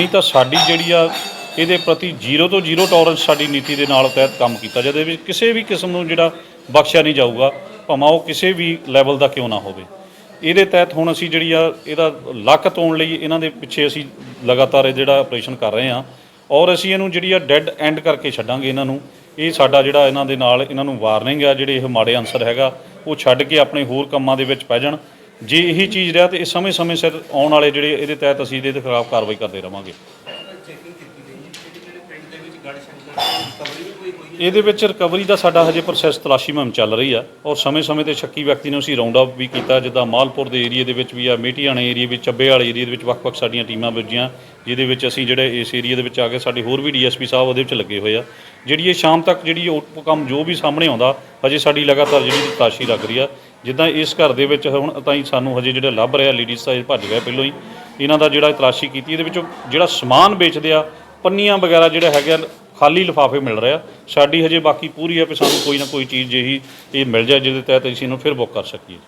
ਨਹੀਂ ਤਾਂ ਸਾਡੀ ਜਿਹੜੀ ਆ, ਇਹਦੇ ਪ੍ਰਤੀ ਜ਼ੀਰੋ ਤੋਂ ਜ਼ੀਰੋ ਟੋਲਰੈਂਸ ਸਾਡੀ ਨੀਤੀ ਦੇ ਨਾਲ ਤਹਿਤ ਕੰਮ ਕੀਤਾ ਜਾਵੇ ਵਿੱਚ ਕਿਸੇ ਵੀ ਕਿਸਮ ਨੂੰ ਜਿਹੜਾ ਬਖਸ਼ਿਆ ਨਹੀਂ ਜਾਊਗਾ, ਭਾਵੇਂ ਉਹ ਕਿਸੇ ਵੀ ਲੈਵਲ ਦਾ ਕਿਉਂ ਨਾ ਹੋਵੇ। ਇਹਦੇ ਤਹਿਤ ਹੁਣ ਅਸੀਂ ਜਿਹੜੀ ਆ, ਇਹਦਾ ਲੱਕ ਤੋਣ ਲਈ ਇਹਨਾਂ ਦੇ ਪਿੱਛੇ ਅਸੀਂ ਲਗਾਤਾਰ ਇਹ ਜਿਹੜਾ ਆਪਰੇਸ਼ਨ ਕਰ ਰਹੇ ਹਾਂ, ਔਰ ਅਸੀਂ ਇਹਨੂੰ ਜਿਹੜੀ ਆ ਡੈੱਡ ਐਂਡ ਕਰਕੇ ਛੱਡਾਂਗੇ ਇਹਨਾਂ ਨੂੰ। ਇਹ ਸਾਡਾ ਜਿਹੜਾ ਇਹਨਾਂ ਦੇ ਨਾਲ, ਇਹਨਾਂ ਨੂੰ ਵਾਰਨਿੰਗ ਆ, ਜਿਹੜੇ ਇਹ ਮਾੜੇ ਅਨਸਰ ਹੈਗਾ, ਉਹ ਛੱਡ ਕੇ ਆਪਣੇ ਹੋਰ ਕੰਮਾਂ ਦੇ ਵਿੱਚ ਪੈ ਜਾਣ। ਜੇ ਇਹੀ ਚੀਜ਼ ਰਿਹਾ ਤੇ ਇਹ ਸਮੇਂ-ਸਮੇਂ ਸਿਰ ਆਉਣ ਵਾਲੇ ਜਿਹੜੇ ਇਹਦੇ ਤਹਿਤ ਅਸੀਂ ਇਹਦੇ ਖਿਲਾਫ ਕਾਰਵਾਈ ਕਰਦੇ ਰਵਾਂਗੇ ਚੈਕਿੰਗ ਕੀਤੀ ਗਈ ਜਿਹੜੇ ਜਿਹੜੇ ਪਿੰਡ ਦੇ ਵਿੱਚ ਗੜ ਸ਼ੰਕਰ ਦੀ ਰਿਕਵਰੀ ਵੀ ਕੋਈ ਹੋਈ ਹੈ ਇਹਦੇ ਵਿੱਚ ਰਿਕਵਰੀ ਦਾ ਸਾਡਾ ਹਜੇ ਪ੍ਰੋਸੈਸ ਤਲਾਸ਼ੀ ਮੁਹਿੰਮ ਚੱਲ ਰਹੀ ਆ ਔਰ ਸਮੇਂ-ਸਮੇਂ ਤੇ ਸ਼ੱਕੀ ਵਿਅਕਤੀ ਨੂੰ ਅਸੀਂ ਰਾਉਂਡ ਅਪ ਵੀ ਕੀਤਾ, ਜਿੱਦਾਂ ਮਾਲਪੁਰ ਦੇ ਏਰੀਆ ਦੇ ਵਿੱਚ ਵੀ ਆ, ਮੇਟੀਆਣੇ ਏਰੀਆ ਵਿੱਚ ਚੱਬੇ ਵਾਲੇ ਏਰੀਆ ਦੇ ਵਿੱਚ ਵੱਖ-ਵੱਖ ਸਾਡੀਆਂ ਟੀਮਾਂ ਵੱਜੀਆਂ, ਜਿਹਦੇ ਵਿੱਚ ਅਸੀਂ ਜਿਹੜੇ ਇਸ ਏਰੀਆ ਦੇ ਵਿੱਚ ਆ ਕੇ ਸਾਡੇ ਹੋਰ ਵੀ ਡੀਐਸਪੀ ਸਾਹਿਬ ਉਹਦੇ ਵਿੱਚ ਲੱਗੇ ਹੋਏ ਆ। ਜਿਹੜੀ ਇਹ ਸ਼ਾਮ ਤੱਕ ਜਿਹੜੀ ਉਹ ਕੰਮ ਜੋ ਵੀ ਸਾਹਮਣੇ ਆਉਂਦਾ, ਹਜੇ ਸਾਡੀ ਲਗਾਤਾਰ ਜਿਹੜੀ ਤਲਾਸ਼ੀ ਲੱਗ ਰਹੀ ਆ। ਜਿੱਦਾਂ ਇਸ ਘਰ ਦੇ ਵਿੱਚ ਹੁਣ ਤਾਈਂ ਸਾਨੂੰ ਹਜੇ ਜਿਹੜਾ ਲੱਭ ਰਿਹਾ ਲੇਡੀਜ਼ ਤਾਂ ਇਹ ਭੱਜ ਗਿਆ ਪਹਿਲੋਂ ਹੀ। ਇਹਨਾਂ ਦਾ ਜਿਹੜਾ ਤਲਾਸ਼ੀ ਕੀਤੀ, ਇਹਦੇ ਵਿੱਚੋਂ ਜਿਹੜਾ ਸਮਾਨ ਵੇਚਦੇ ਆ ਪੰਨੀਆਂ ਵਗੈਰਾ ਜਿਹੜਾ ਹੈਗੇ ਆ, ਖਾਲੀ ਲਿਫਾਫੇ ਮਿਲ ਰਿਹਾ ਸਾਡੀ ਹਜੇ ਬਾਕੀ ਪੂਰੀ ਹੈ ਕਿ ਸਾਨੂੰ ਕੋਈ ਨਾ ਕੋਈ ਚੀਜ਼ ਜਿਹੀ ਇਹ ਮਿਲ ਜਾਏ ਜਿਹਦੇ ਤਹਿਤ ਅਸੀਂ ਇਹਨੂੰ ਫਿਰ ਬੁੱਕ ਕਰ ਸਕੀਏ।